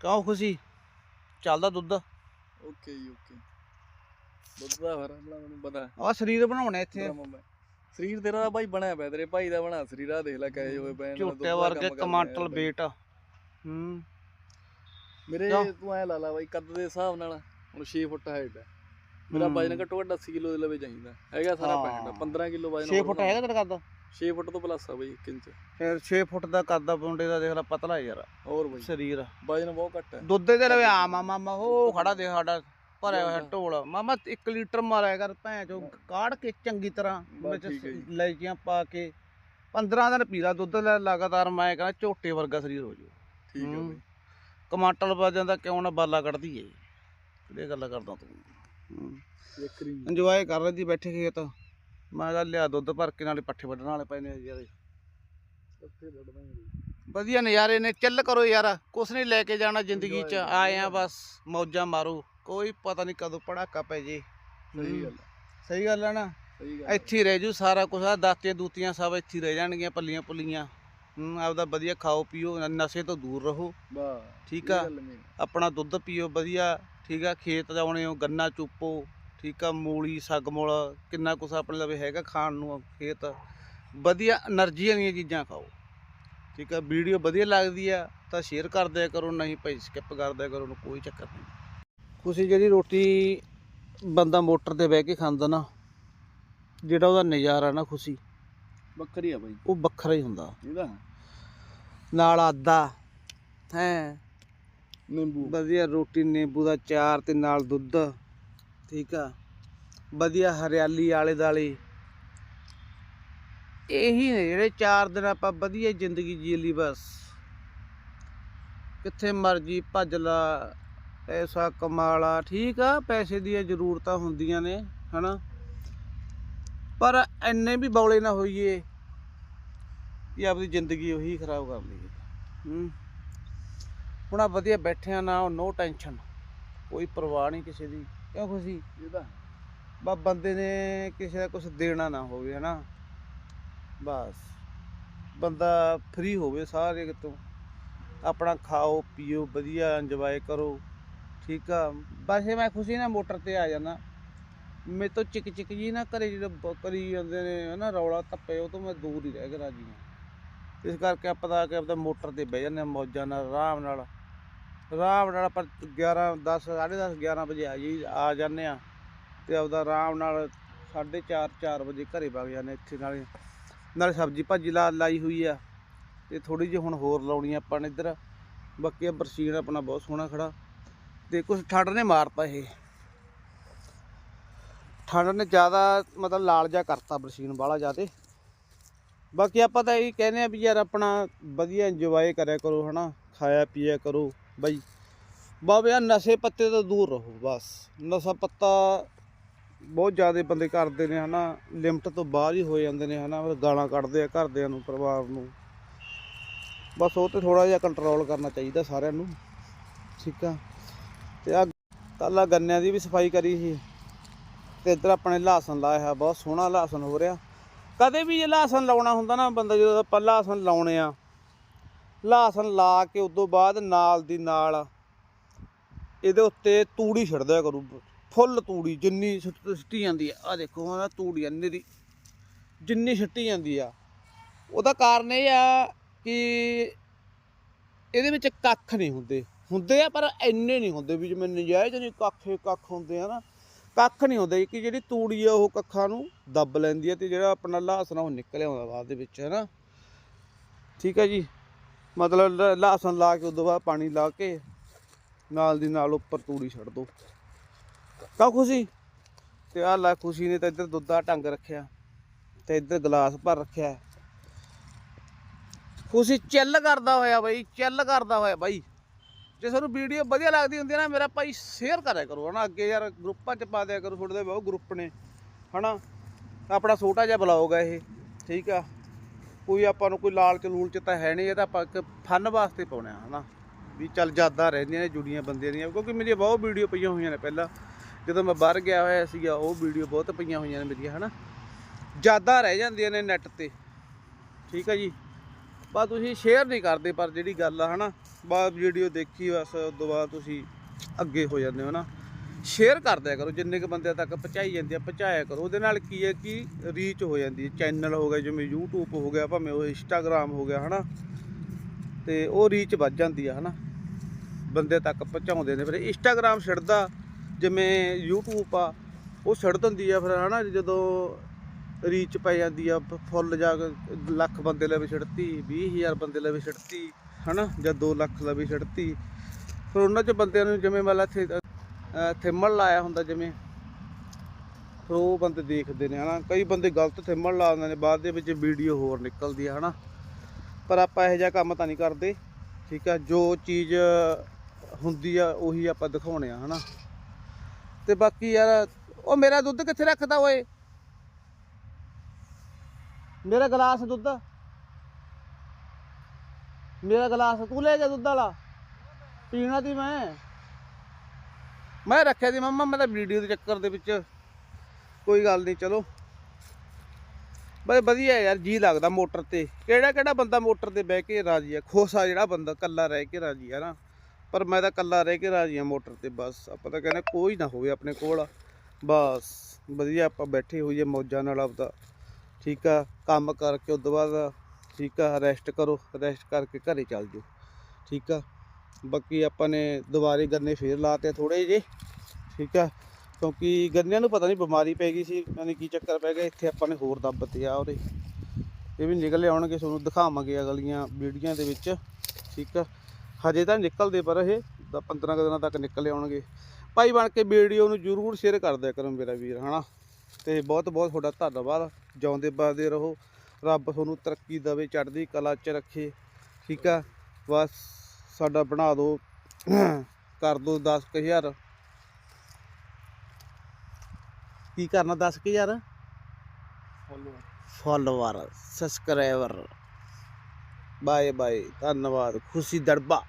ਕਿਉਂ ਖੁਸ਼ੀ? ਚੱਲਦਾ ਦੁੱਧ। ਓਕੇ ਜੀ ਓਕੇ। ਦੁੱਧ ਦਾ ਹਰ ਮੈਨੂੰ ਪਤਾ। ਆ ਸਰੀਰ ਬਣਾਉਣੇ ਇੱਥੇ। ਸਰੀਰ ਤੇਰਾ ਬਾਈ ਬਣਿਆ ਪਿਆ ਤੇਰੇ ਭਾਈ ਦਾ ਬਣਾ ਸਰੀਰ ਆ ਦੇਖ ਲੈ ਕਹੇ ਹੋਏ ਦੁੱਧ ਝੋਟੇ ਵਰਗੇ ਕਮਾਂਟਲ। ਵੇਟ ਹੂੰ। ਮੇਰੇ? ਤੂੰ ਐ ਲਾ ਲਾ ਬਾਈ ਕੱਦ ਦੇ ਹਿਸਾਬ ਨਾਲ ਹੁਣ 6 ਫੁੱਟ ਹਾਈਟ ਹੈ। ਮੇਰਾ। ਵਜਨ ਘੱਟੋ ਘੱਟ 80 ਕਿਲੋ ਦੇ ਲਵੇ ਚਾਹੀਦਾ। ਹੈਗਾ ਸਾਰਾ। 65 15 ਕਿਲੋ ਵਜਨ 6 ਫੁੱਟ ਹੈਗਾ ਤੇਰਾ ਕੱਦ? 6 ਫੁੱਟ ਤੋਂ ਪਲੱਸ ਆ ਬਾਈ 1 ਇੰਚ। ਫਿਰ 6 ਫੁੱਟ ਦਾ ਆ ਮੁੰਡੇ ਦਾ ਦੇਖ ਲੈ ਪਤਲਾ ਯਾਰ। ਹੋਰ ਬਾਈ। ਸਰੀਰ। ਵਜਨ ਬਹੁਤ ਘੱਟ ਹੈ। ਦੁੱਧ ਦੇ ਲਵੇ ਆ ਮਾਮਾ ਮਾ ਉਹ ਖੜਾ ਦੇ ਸਾਡਾ ਭਰਿਆ ਹੋਇਆ ਢੋਲ। ਮਾਮਾ 1 ਲੀਟਰ ਮਾਰਿਆ ਕਰ ਭੈਣ ਚੋ ਕਾੜ ਕੇ ਚੰਗੀ ਤਰ੍ਹਾਂ ਵਿੱਚ ਠੀਕ ਹੈ ਜੀ। ਲੈਚੀਆਂ ਪਾ ਕੇ 15 ਦਿਨ ਪੀਲਾ ਦੁੱਧ ਲੈ ਲਗਾਤਾਰ ਮੈਂ ਕਹਿੰਦਾ ਝੋਟੇ ਵਰਗਾ ਸਰੀਰ ਹੋ ਜੂ। ਠੀਕ ਹੈ। ਬਾਈ। ਕਮਾਂਟਲ ਪਾ ਜਾਂਦਾ ਕਿਉਂ ਨਾ ਬਾਲਾ ਕੱਢਦੀ ਏ। ਕਿਹੜੇ ਗੱਲ ਕਰਦਾ ਤੂੰ? ਇੰਜੋਏ ਕਰ ਰਹੀ ਬੈਠੇ ਖੇਤ। ਮੈਂ ਕਿਹਾ ਲਿਆ ਦੁੱਧ ਭਰ ਕੇ ਨਾਲੇ ਪੱਠੇ ਵੱਢਣ ਵਾਲੇ ਪਏ ਨੇ ਵੱਢਦਾ ਹੀ ਵਧੀਆ ਨਜ਼ਾਰੇ ਨੇ ਚੱਲ ਕਰੋ ਯਾਰ ਕੁਛ ਨਹੀਂ ਲੈ ਕੇ ਜਾਣਾ ਜ਼ਿੰਦਗੀ 'ਚ ਆਏ ਆ ਬਸ ਮੌਜਾਂ ਮਾਰੋ ਕੋਈ ਪਤਾ ਨਹੀਂ ਕਦੋਂ ਪੜਾਕਾ ਪੈ ਜੇ। ਸਹੀ ਗੱਲ ਹੈ, ਸਹੀ ਗੱਲ ਹੈ ਨਾ। ਇੱਥੇ ਹੀ ਰਹਿ ਜੂ ਸਾਰਾ ਕੁਝ ਆ ਦਾਤੀਆਂ ਦੂਤੀਆਂ ਸਭ ਇੱਥੇ ਹੀ ਰਹਿ ਜਾਣਗੀਆਂ ਪੱਲੀਆਂ ਪੁੱਲੀਆਂ। ਹੂੰ ਆਪਦਾ ਵਧੀਆ ਖਾਓ ਪੀਓ ਨਸ਼ੇ ਤੋਂ ਦੂਰ ਰਹੋ। ਵਾਹ ਠੀਕ ਆ। ਆਪਣਾ ਦੁੱਧ ਪੀਓ ਵਧੀਆ ਠੀਕ ਆ? ਖੇਤ ਜਾਉਣੇ ਹੋ ਗੰਨਾ ਚੁੱਪੋ। ਠੀਕ ਆ ਮੂਲੀ ਸੱਗ ਮੁੱਲ ਕਿੰਨਾ ਕੁਛ ਆਪਣੇ ਲਵੇ ਹੈਗਾ ਖਾਣ ਨੂੰ ਖੇਤ। ਵਧੀਆ એનર્ਜੀ ਵਾਲੀਆਂ ਚੀਜ਼ਾਂ ਖਾਓ। ਠੀਕ ਆ ਵੀਡੀਓ ਵਧੀਆ ਲੱਗਦੀ ਆ ਤਾਂ ਸ਼ੇਅਰ ਕਰ ਦਿਆ ਕਰੋ ਨਹੀਂ ਭਾਈ ਸਕਿਪ ਕਰ ਦਿਆ ਕਰੋ ਕੋਈ ਚੱਕਰ ਨਹੀਂ। ਤੁਸੀਂ ਜਿਹੜੀ ਰੋਟੀ ਬੰਦਾ ਮੋਟਰ ਤੇ ਬਹਿ ਕੇ ਖਾਂਦਾ ਨਾ ਜਿਹੜਾ ਉਹਦਾ ਨਜ਼ਾਰਾ ਨਾ ਖੁਸ਼ੀ ਵੱਖਰੀ ਆ ਬਾਈ। ਉਹ ਵੱਖਰਾ ਹੀ ਹੁੰਦਾ। ਇਹਦਾ ਨਾਲ ਆਦਾ ਹੈ। ਨਿੰਬੂ। ਵਧੀਆ ਰੋਟੀ ਨਿੰਬੂ ਦਾ ਚਾਰ ਤੇ ਨਾਲ ਦੁੱਧ। ਠੀਕ ਆ। ਵਧੀਆ ਹਰਿਆਲੀ ਆਲੇ ਦਾਲੇ ਇਹੀ ਨੇ ਜਿਹੜੇ ਚਾਰ ਦਿਨ ਆਪਾਂ ਵਧੀਆ ਜ਼ਿੰਦਗੀ ਜੀ ਲਈ ਬਸ। ਕਿੱਥੇ ਮਰਜ਼ੀ ਭੱਜ ਲਾ, ਪੈਸਾ ਕਮਾ ਲਾ, ਠੀਕ ਆ, ਪੈਸੇ ਦੀਆਂ ਜ਼ਰੂਰਤਾਂ ਹੁੰਦੀਆਂ ਨੇ, ਹਨਾ। ਪਰ ਐਨੇ ਵੀ ਬੌਲੇ ਨਾ ਹੋਈਏ ਕਿ ਆਪਣੀ ਜ਼ਿੰਦਗੀ ਉਹੀ ਖਰਾਬ ਕਰ ਲਈਏ। ਹੂੰ। ਹੁਣ ਆ ਵਧੀਆ ਬੈਠਿਆਂ ਨਾ ਨੋ ਟੈਨਸ਼ਨ ਕੋਈ ਪਰਵਾਹ ਨਹੀਂ ਕਿਸੇ ਦੀ। ਕਿਉਂ ਖੁਸ਼ੀ? ਇਹਦਾ ਬਾ ਬੰਦੇ ਨੇ ਕਿਸੇ ਦਾ ਕੁਝ ਦੇਣਾ ਨਾ ਹੋਵੇ, ਹਨਾ। ਬਸ। ਬੰਦਾ ਫ੍ਰੀ ਹੋਵੇ ਸਾਰੇ ਕਿਤੋਂ। ਆਪਣਾ ਖਾਓ, ਪੀਓ, ਵਧੀਆ ਇੰਜੋਏ ਕਰੋ। ਠੀਕ ਆ। ਬਸ ਇਹ ਮੈਂ ਖੁਸ਼ੀ ਨਾਲ ਮੋਟਰ ਤੇ ਆ ਜਾਣਾ ਮੇਰੇ ਤੋਂ ਚਿਕ ਚਿਕ ਜੀ ਨਾ ਘਰੇ ਜਦੋਂ ਬ- ਕਰੀ ਜਾਂਦੇ ਨੇ, ਹਨਾ, ਰੌਲਾ ਧੱਪੇ, ਉਹ ਤੋਂ ਮੈਂ ਦੂਰ ਹੀ ਰਹਿ ਗਿਆ ਰਾਜੀ ਹਾਂ। ਇਸ ਕਰਕੇ ਆਪਾਂ ਤਾਂ ਕਿ ਕੇ ਆਪਦਾ ਮੋਟਰ ਤੇ ਬਹਿ ਜਾਂਦੇ ਹਾਂ ਮੌਜਾਂ ਨਾਲ, ਆਰਾਮ ਨਾਲ। ਆਰਾਮ ਨਾਲ ਆਪਾਂ 11 10 10:30 11 ਵਜੇ ਆ ਜੀ, ਆ ਜਾਂਦੇ ਆ ਤੇ ਆਪਦਾ ਆਰਾਮ ਨਾਲ 4:30 4 ਵਜੇ ਘਰੇ ਵਗ ਜਾਂਦੇ ਇੱਥੇ ਨਾਲੇ। ਨਾਲੇ ਸਬਜ਼ੀ ਭਾਜੀ ਲਾ, ਲਾਈ ਹੋਈ ਆ ਤੇ ਥੋੜੀ ਜਿਹੀ ਹੁਣ ਹੋਰ ਲਾਉਣੀ ਆਪਾਂ ਨੇ ਇੱਧਰ। ਬਾਕੀ ਆ ਬਰਸੀਨ ਆਪਣਾ ਬਹੁਤ ਸੋਹਣਾ ਖੜਾ ਤੇ ਕੁਝ ਠੰਡ ਨੇ ਮਾਰਤਾ ਇਹ। ਠੰਡ ਨੇ ਜ਼ਿਆਦਾ ਮਤਲਬ ਲਾਲ ਜਾ ਕਰਤਾ ਬਰਸੀਨ ਵਾਲਾ ਜ਼ਿਆਦੇ। ਬਾਕੀ ਆਪਾਂ ਤਾਂ ਇਹ ਕਹਿੰਦੇ ਆ ਵੀ ਯਾਰ ਆਪਣਾ ਵਧੀਆ ਇੰਜੋਏ ਕਰਿਆ ਕਰੋ ਹਨਾ, ਖਾਇਆ ਪੀਆ ਕਰੋ। ਬਾਈ। ਬਾਬੇ ਆ ਨਸ਼ੇ ਪੱਤੇ ਤੋਂ ਦੂਰ ਰਹੋ, ਬਸ। ਨਸ਼ਾ ਪੱਤਾ ਬਹੁਤ ਜ਼ਿਆਦਾ ਬੰਦੇ ਕਰਦੇ ਨੇ, ਹਨਾ। ਲਿਮਟ ਤੋਂ ਬਾਹਰ ਹੀ ਹੋ ਜਾਂਦੇ ਨੇ, ਹਨਾ। ਫਿਰ ਗਾਲਾਂ ਕੱਢਦੇ ਆ ਘਰਦਿਆਂ ਨੂੰ, ਪਰਿਵਾਰ ਨੂੰ। ਬਸ ਉਹ ਤੇ ਥੋੜਾ ਜਿਹਾ ਕੰਟਰੋਲ ਕਰਨਾ ਚਾਹੀਦਾ ਸਾਰਿਆਂ ਨੂੰ। ਠੀਕ ਆ। ਤੇ ਆ ਕੱਲ੍ਹ ਗੰਨਿਆਂ ਦੀ ਵੀ ਸਫ਼ਾਈ ਕਰੀ ਸੀ। ਤੇ ਇੱਧਰ ਆਪਣੇ ਲਾਸਨ ਲਾਇਆ ਹੈ ਬਹੁਤ ਸੋਹਣਾ ਲਾਸਨ ਹੋ ਰਿਹਾ। ਕਦੇ ਵੀ ਜੇ ਲਹਸਨ ਲਾਉਣਾ ਹੁੰਦਾ ਨਾ ਬੰਦਾ, ਜਦੋਂ ਆਪਾਂ ਲਹਸਨ ਲਾਉਣੇ ਆ ਲਾਸਨ ਲਾ ਕੇ ਉਦੋਂ ਬਾਅਦ ਨਾਲ ਦੀ ਨਾਲ ਇਹਦੇ ਉੱਤੇ ਤੂੜੀ ਛੱਡਦਿਆ ਕਰੂ, ਫੁੱਲ ਤੂੜੀ ਜਿੰਨੀ ਸਿੱਟੀ ਜਾਂਦੀ ਆ। ਆ ਦੇਖੋ ਹਾਂ ਤੂੜੀ ਇੰਨੀ ਦੀ, ਜਿੰਨੀ ਛੱਟੀ ਜਾਂਦੀ ਆ। ਉਹਦਾ ਕਾਰਨ ਇਹ ਆ ਕਿ ਇਹਦੇ ਵਿੱਚ ਕੱਖ ਨਹੀਂ ਹੁੰਦੇ। ਹੁੰਦੇ ਆ ਪਰ ਇੰਨੇ ਨਹੀਂ ਹੁੰਦੇ ਵੀ ਜਿਵੇਂ ਨਜਾਇਜ਼ ਨਹੀਂ ਕੱਖੇ, ਕੱਖ ਹੁੰਦੇ ਆ ਨਾ। ਕੱਖ ਨਹੀਂ ਹੁੰਦੇ ਕਿ ਜਿਹੜੀ ਤੂੜੀ ਆ ਉਹ ਕੱਖਾਂ ਨੂੰ ਦੱਬ ਲੈਂਦੀ ਆ ਤੇ ਜਿਹੜਾ ਆਪਣਾ ਲਹਸਨ ਆ ਉਹ ਨਿਕਲ ਆਉਂਦਾ ਬਾਅਦ ਦੇ ਵਿੱਚ, ਹੈ ਨਾ। ਠੀਕ ਹੈ ਜੀ? ਮਤਲਬ ਲ- ਲਹਸਨ ਲਾ ਕੇ, ਉਦੋਂ ਬਾਅਦ ਪਾਣੀ ਲਾ ਕੇ, ਨਾਲ ਦੀ ਨਾਲ ਉੱਪਰ ਤੂੜੀ ਛੱਡ ਦੋ। ਤਾਂ ਖੁਸ਼ੀ? ਤੇ ਆ ਲੈ, ਖੁਸ਼ੀ ਨੇ ਤਾਂ ਇੱਧਰ ਦੁੱਧ ਦਾ ਟੰਗ ਰੱਖਿਆ, ਤੇ ਇੱਧਰ ਗਲਾਸ ਭਰ ਰੱਖਿਆ। ਖੁਸ਼ੀ ਚੱਲ ਕਰਦਾ ਹੋਇਆ ਬਾਈ ਚੱਲ ਕਰਦਾ ਹੋਇਆ ਬਾਈ। ਜੇ ਤੁਹਾਨੂੰ ਵੀਡੀਓ ਵਧੀਆ ਲੱਗਦੀ ਹੁੰਦੀ ਨਾ, ਮੇਰਾ ਭਾਈ ਸ਼ੇਅਰ ਕਰਿਆ ਕਰੋ, ਹਨਾ? ਅੱਗੇ ਯਾਰ ਗਰੁੱਪਾਂ 'ਚ ਪਾ ਦਿਆ ਕਰੋ, ਤੁਹਾਡੇ ਦੇ ਬਹੁਤ ਗਰੁੱਪ ਨੇ, ਹਨਾ? ਆਪਣਾ ਛੋਟਾ ਜਿਹਾ ਬਲੌਗ ਹੈ ਇਹ, ਠੀਕ ਆ? ਕੋਈ ਆਪਾਂ ਨੂੰ ਕੋਈ ਲਾਲਚ ਲੂਲਚ ਤਾਂ ਹੈ ਨਹੀਂ, ਇਹ ਤਾਂ ਆਪਾਂ ਇੱਕ ਫਨ ਵਾਸਤੇ ਪਾਉਣਾ ਹਨਾ। ਵੀ ਚੱਲ ਯਾਦਾਂ ਰਹਿੰਦੀਆਂ ਨੇ ਜੁੜੀਆਂ ਬੰਦਿਆਂ ਦੀਆਂ, ਕਿਉਂਕਿ ਮੇਰੀਆਂ ਬਹੁਤ ਵੀਡੀਓ ਪਈਆਂ ਹੋਈਆਂ ਨੇ ਪਹਿਲਾਂ। ਜਦੋਂ ਮੈਂ ਬਾਹਰ ਗਿਆ ਹੋਇਆ ਸੀਗਾ, ਉਹ ਵੀਡੀਓ ਬਹੁਤ ਪਈਆਂ ਹੋਈਆਂ ਨੇ ਮੇਰੀਆਂ, ਹਨਾ। ਜ਼ਿਆਦਾ ਰਹਿ ਜਾਂਦੀਆਂ ਨੇ ਨੈੱਟ ਤੇ। ਠੀਕ ਹੈ ਜੀ? ਬਸ ਤੁਸੀਂ ਸ਼ੇਅਰ ਨਹੀਂ ਕਰਦੇ, ਪਰ ਜਿਹੜੀ ਗੱਲ ਆ, ਹਨਾ, ਬਸ ਵੀਡੀਓ ਦੇਖੀ, ਬਸ ਉਸ ਤੋਂ ਬਾਅਦ ਤੁਸੀਂ ਅੱਗੇ ਹੋ ਜਾਂਦੇ ਹੋ ਨਾ ਸ਼ੇਅਰ ਕਰ ਦਿਆ ਕਰੋ, ਜਿੰਨੇ ਕ ਬੰਦਿਆਂ ਤੱਕ ਪਹੁੰਚਾਈ ਜਾਂਦੀ ਆ, ਪਹੁੰਚਾਇਆ ਕਰੋ। ਉਹਦੇ ਨਾਲ ਕੀ ਹੈ ਕਿ ਰੀਚ ਹੋ ਜਾਂਦੀ ਹੈ। ਚੈਨਲ ਹੋ ਗਿਆ ਜਿਵੇਂ YouTube ਹੋ ਗਿਆ, ਭਾਵੇਂ ਉਹ Instagram ਹੋ ਗਿਆ, ਹਨਾ? ਤੇ ਉਹ ਰੀਚ ਵੱਧ ਜਾਂਦੀ ਆ, ਹਨਾ? ਬੰਦੇ ਤੱਕ ਪਹੁੰਚਾਉਂਦੇ ਨੇ। ਫਿਰ Instagram ਛੱਡਦਾ, ਜਿਵੇਂ YouTube ਆ, ਉਹ ਛੱਡ ਦਿੰਦੀ ਆ ਫਿਰ, ਹਨਾ? ਜਦੋਂ ਰੀਚ ਪੈ ਜਾਂਦੀ ਆ ਫੁੱਲ ਜਾ ਲੱਖ ਬੰਦੇ ਲਈ ਵੀ ਛੱਡਤੀ 20000 ਬੰਦੇ ਲਈ ਵੀ ਛੱਡਤੀ, ਹਨਾ? ਜਾਂ 2 ਲੱਖ ਲਈ ਵੀ ਛੱਡਤੀ। ਫਿਰ ਉਹਨਾਂ ਚ ਬੰਦਿਆਂ ਨੂੰ ਜਿਵੇਂ ਮਤਲਬ ਇੱਥੇ ਅਹ, ਲਾਇਆ ਹੁੰਦਾ ਜਿਵੇਂ। ਫਿਰ ਉਹ ਬੰਦੇ ਦੇਖਦੇ ਨੇ ਹਨਾ। ਕਈ ਬੰਦੇ ਗਲਤ ਥਿੰਮਣ ਲਾ ਦਿੰਦੇ ਨੇ ਬਾਅਦ ਦੇ ਵਿੱਚ ਵੀਡੀਓ ਹੋਰ ਨਿਕਲਦੀ ਆ ਹਨਾ। ਪਰ ਆਪਾਂ ਇਹੋ ਜਿਹਾ ਕੰਮ ਤਾਂ ਨਹੀਂ ਕਰਦੇ ਠੀਕ ਆ। ਜੋ ਚੀਜ਼ ਹੁੰਦੀ ਆ ਉਹੀ ਆਪਾਂ ਦਿਖਾਉਣੇ ਆ ਹਨਾ। ਤੇ ਬਾਕੀ ਯਾਰ ਉਹ ਮੇਰਾ ਦੁੱਧ ਕਿੱਥੇ ਰੱਖਦਾ ਓਏ? ਮੇਰਾ ਗਲਾਸ ਦੁੱਧ। ਮੇਰਾ ਗਲਾਸ ਤੂੰ ਲੈ ਜਾ ਦੁੱਧ ਵਾਲਾ। ਪੀਣਾ ਦੀ ਮੈਂ। ਮੈਂ ਰੱਖਿਆ ਸੀ ਮੰਮਾ, ਮੈਂ ਤਾਂ ਵੀਡੀਓ ਦੇ ਚੱਕਰ ਦੇ ਵਿੱਚ। ਕੋਈ ਗੱਲ ਨਹੀਂ, ਚਲੋ। ਬਈ ਵਧੀਆ ਯਾਰ, ਜੀ ਲੱਗਦਾ ਮੋਟਰ ਤੇ। ਕਿਹੜਾ ਕਿਹੜਾ ਬੰਦਾ ਮੋਟਰ ਤੇ ਬਹਿ ਕੇ ਰਾਜੀ ਆ? ਖੋਸਾ ਜਿਹੜਾ ਬੰਦਾ ਕੱਲਾ ਰਹਿ ਕੇ ਰਾਜੀ ਆ ਨਾ। ਪਰ ਮੈਂ ਤਾਂ ਕੱਲਾ ਰਹਿ ਕੇ ਰਾਜੀ ਆ ਮੋਟਰ ਤੇ, ਬਸ। ਆਪਾਂ ਤਾਂ ਕਹਿੰਦੇ ਕੋਈ ਨਾ ਹੋਵੇ ਆਪਣੇ ਕੋਲ। ਬਸ, ਵਧੀਆ ਆਪਾਂ ਬੈਠੇ ਹੋਈਏ ਮੌਜਾਂ ਨਾਲ ਆਪਦਾ। ਠੀਕ ਆ, ਕੰਮ ਕਰਕੇ ਉਸ ਤੋਂ ਬਾਅਦ ਠੀਕ ਆ ਰੈਸਟ ਕਰੋ। ਰੈਸਟ ਕਰਕੇ ਘਰੇ ਚੱਲ ਜਾਓ। ਠੀਕ ਆ। ਬਾਕੀ ਆਪਾਂ ਨੇ ਦੁਬਾਰੇ ਗੰਨੇ ਫੇਰ ਲਾਤੇ ਥੋੜੇ ਜੇ ਠੀਕ ਆ? ਕਿਉਂਕਿ ਗੰਨਿਆਂ ਨੂੰ ਪਤਾ ਨਹੀਂ ਬਿਮਾਰੀ ਪੈ ਗਈ ਸੀ, ਪਤਾ ਨਹੀਂ ਕੀ ਚੱਕਰ ਪੈ ਗਿਆ, ਇੱਥੇ ਆਪਾਂ ਨੇ ਹੋਰ ਦੱਬਤੇ ਆ ਉਹਦੇ। ਇਹ ਵੀ ਨਿਕਲ ਆਉਣਗੇ, ਤੁਹਾਨੂੰ ਦਿਖਾਵਾਂਗੇ ਅਗਲੀਆਂ ਵੀਡੀਓਆਂ ਦੇ ਵਿੱਚ, ਠੀਕ ਆ? ਹਜੇ ਤਾਂ ਨਿਕਲਦੇ ਪਰ ਇਹ 15 ਕੁ ਦਿਨਾਂ ਤੱਕ ਨਿਕਲ ਆਉਣਗੇ। ਭਾਈ ਬਣ ਕੇ ਵੀਡੀਓ ਨੂੰ ਜਰੂਰ ਸ਼ੇਅਰ ਕਰ ਦਿਆ ਕਰੋ ਮੇਰਾ ਵੀਰ, ਹਨਾ? ਤੇ ਬਹੁਤ ਬਹੁਤ ਤੁਹਾਡਾ ਧੰਨਵਾਦ, ਜਿਉਂਦੇ ਬਾਦੇ ਰਹੋ, ਰੱਬ ਤੁਹਾਨੂੰ ਤਰੱਕੀ ਦੇਵੇ, ਚੜ੍ਹਦੀ ਕਲਾ 'ਚ ਰੱਖੇ, ਠੀਕ ਆ? ਬਸ। ਸਾਡਾ ਬਣਾ ਦਿਓ ਕਰ ਦਿਓ 10000 ਕੀ ਕਰਨਾ 10000 ਫਾਲੋਅਰ। ਸਬਸਕ੍ਰਾਈਬਰ ਬਾਏ ਬਾਏ, ਧੰਨਵਾਦ। ਖੁਸ਼ੀ ਦੜਬਾ।